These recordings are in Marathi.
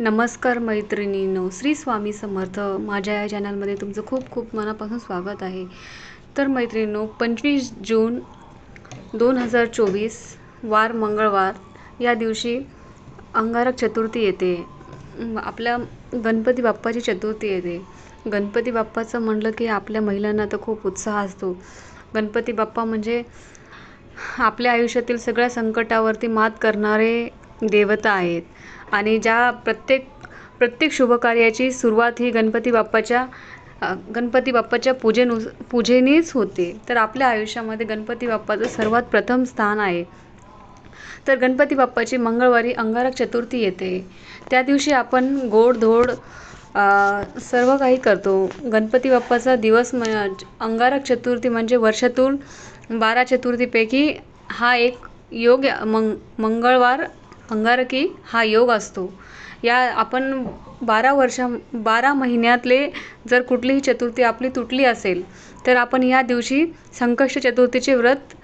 नमस्कार मैत्रिणींनो श्री स्वामी समर्थ. माझ्या या चॅनलमध्ये तुमचं खूप खूप मनापासून स्वागत आहे. तर मैत्रिणींनो पंचवीस जून दोन हजार चोवीस वार मंगळवार. या दिवशी अंगारक चतुर्थी येते. आपल्या गणपती बाप्पाची चतुर्थी येते. गणपती बाप्पाचं म्हणलं की आपल्या महिलांना तर खूप उत्साह असतो. गणपती बाप्पा म्हणजे आपल्या आयुष्यातील सगळ्या संकटावरती मात करणारे देवता आहेत. आणि ज्या प्रत्येक प्रत्येक शुभकार्याची सुरुवात ही गणपती बाप्पाच्या गणपती बाप्पाच्या पूजेनु पूजेनेच होते. तर आपल्या आयुष्यामध्ये गणपती बाप्पाचं सर्वात प्रथम स्थान आहे. तर गणपती बाप्पाची मंगळवारी अंगारक चतुर्थी येते. त्या दिवशी आपण गोडधोड सर्व काही करतो. गणपती बाप्पाचा दिवस म अंगारक चतुर्थी म्हणजे वर्षातून बारा चतुर्थीपैकी हा एक योग मंग मंगळवार अंगारकी हा योग असतो. या आपण बारा वर्षा बारा महिन्यातले जर कुठलीही चतुर्थी आपली तुटली असेल तर आपण या दिवशी संकष्ट चतुर्थीचे व्रत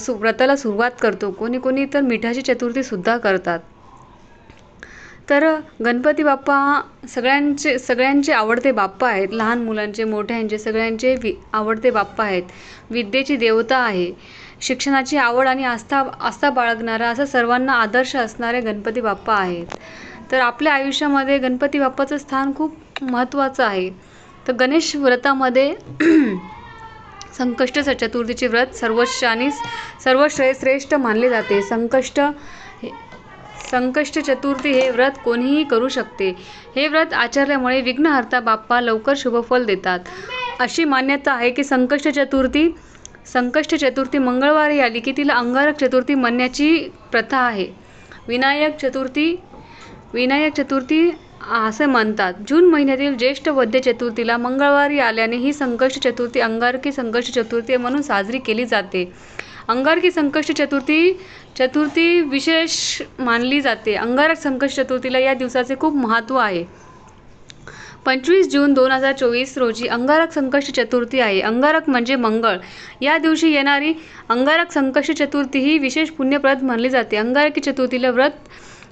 सु व्रताला सुरुवात करतो. कोणी कोणी तर मिठाची चतुर्थीसुद्धा करतात. तर गणपती बाप्पा सगळ्यांचे सगळ्यांचे आवडते बाप्पा आहेत. लहान मुलांचे मोठ्यांचे सगळ्यांचे वि आवडते बाप्पा आहेत. विद्येची देवता आहे. शिक्षणाची आवड आणि आस्था आस्था बाळगणारा असं सर्वांना आदर्श असणारे गणपती बाप्पा आहेत. तर आपल्या आयुष्यामध्ये गणपती बाप्पाचं स्थान खूप महत्त्वाचं आहे. तर गणेश व्रतामध्ये संकष्ट चतुर्थीचे व्रत सर्वोच्च आणि सर्व श्रेष्ठ मानले जाते. संकष्ट संकष्ट चतुर्थी हे व्रत कोणीही करू शकते. हे व्रत आचरल्यामुळे विघ्नहर्ता बाप्पा लवकर शुभफल देतात. अशी मान्यता आहे की संकष्ट चतुर्थी संकष्ट चतुर्थी मंगळवारी आली की तिला अंगारक चतुर्थी म्हणण्याची प्रथा आहे. विनायक चतुर्थी विनायक चतुर्थी असे म्हणतात. जून महिन्यातील ज्येष्ठ वद्य चतुर्थीला मंगळवारी आल्याने ही संकष्ट चतुर्थी अंगारकी संकष्ट चतुर्थी म्हणून साजरी केली जाते. अंगारकी संकष्ट चतुर्थी चतुर्थी विशेष मानली जाते. अंगारक संकष्ट चतुर्थीला या दिवसाचे खूप महत्त्व आहे. पंचवीस जून दोन हजार चोवीस रोजी अंगारक संकष्ट चतुर्थी आहे. अंगारक म्हणजे मंगळ. या दिवशी येणारी अंगारक संकष्ट चतुर्थी ही विशेष पुण्यप्रद मानली जाते. अंगारकी चतुर्थीला व्रत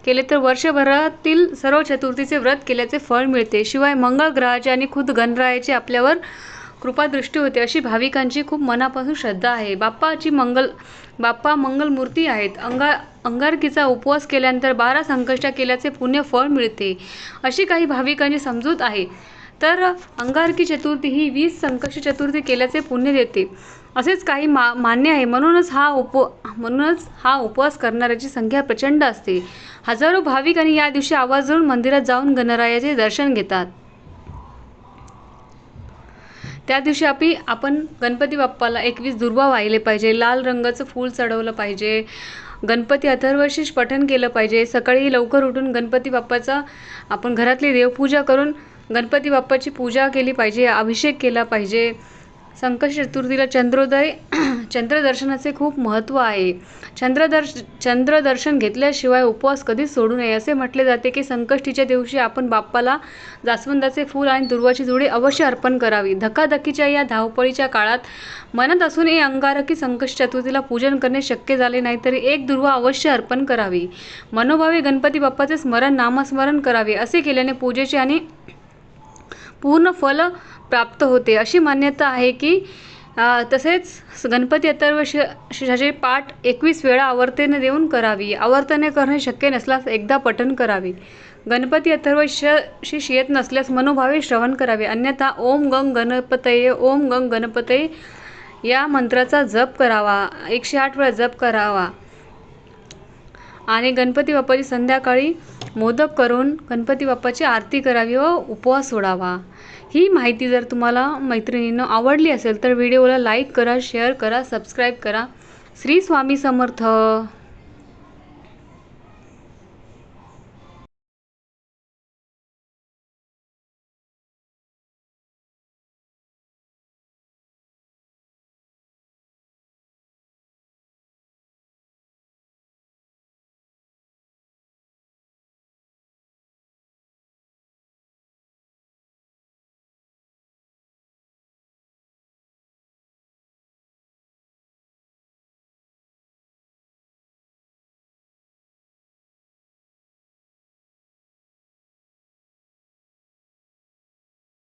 केले तर वर्षभरातील सर्व चतुर्थीचे व्रत केल्याचे फळ मिळते. शिवाय मंगळ ग्रहाचे आणि खुद गणरायाचे आपल्यावर कृपादृष्टी होते. अशी भाविकांची खूप मनापासून श्रद्धा आहे. बाप्पाची मंगल बाप्पा मंगलमूर्ती आहेत. अंगा अंगारकीचा उपवास केल्यानंतर बारा संकष्ट केल्याचे पुण्य फळ मिळते. अशी काही भाविकांची समजूत आहे. तर अंगारकी चतुर्थी ही वीस संकष्ट चतुर्थी केल्याचे पुण्य देते. असेच काही मा मान्य आहे. म्हणूनच हा उप म्हणूनच हा उपवास करणाऱ्याची संख्या प्रचंड असते. हजारो भाविकांनी या दिवशी आवाज आवर्जून मंदिरात जाऊन गणरायाचे दर्शन घेतात. त्या दिवशी आपली आपण गणपती बाप्पाला एकवीस दुर्वा वाहिले पाहिजे लाल रंगाचं फूल चढवलं पाहिजे गणपती अथर्वशीष पठण केलं पाहिजे सकाळी लवकर उठून गणपती बाप्पाचा आपण घरातली देवपूजा करून गणपती बाप्पाची पूजा केली पाहिजे अभिषेक केला पाहिजे. संकष्ट चतुर्थीला चंद्रोदय चंद्रदर्शनाचे खूप महत्त्व आहे. चंद्रदर्श चंद्रदर्शन घेतल्याशिवाय उपवास कधीच सोडू नये असे म्हटले जाते की संकष्टीच्या दिवशी आपण बाप्पाला जास्वंदाचे फूल आणि दुर्वाची जुडी अवश्य अर्पण करावी. धकाधकीच्या या धावपळीच्या काळात मनात असूनही अंगारकी संकष्ट चतुर्थीला पूजन करणे शक्य झाले नाही तरी एक दुर्वा अवश्य अर्पण करावी. मनोभावे गणपती बाप्पाचे स्मरण नामस्मरण करावे असे केल्याने पूजेचे आणि पूर्ण फल प्राप्त होते. अशी मान्यता आहे की तसेच गणपती अथर्वशीषाचे पाठ एकवीस वेळा आवर्तेने देऊन करावी. आवर्तने करणे शक्य नसल्यास एकदा पठण करावे. गणपती अथर्वशीष येत नसल्यास मनोभावे श्रवण करावे. अन्यथा ओम गंग गणपतये ओम गंग गणपतये या मंत्राचा जप करावा. एकशे आठ वेळा जप करावा. आणि गणपती बाप्पाची संध्याकाळी मोदक करून गणपती बाप्पाची आरती करावी व उपवास सोडावा. ही माहिती जर तुम्हाला मैत्रिणींनो आवडली असेल तर व्हिडिओला लाईक करा शेअर करा सबस्क्राईब करा. श्री स्वामी समर्थ.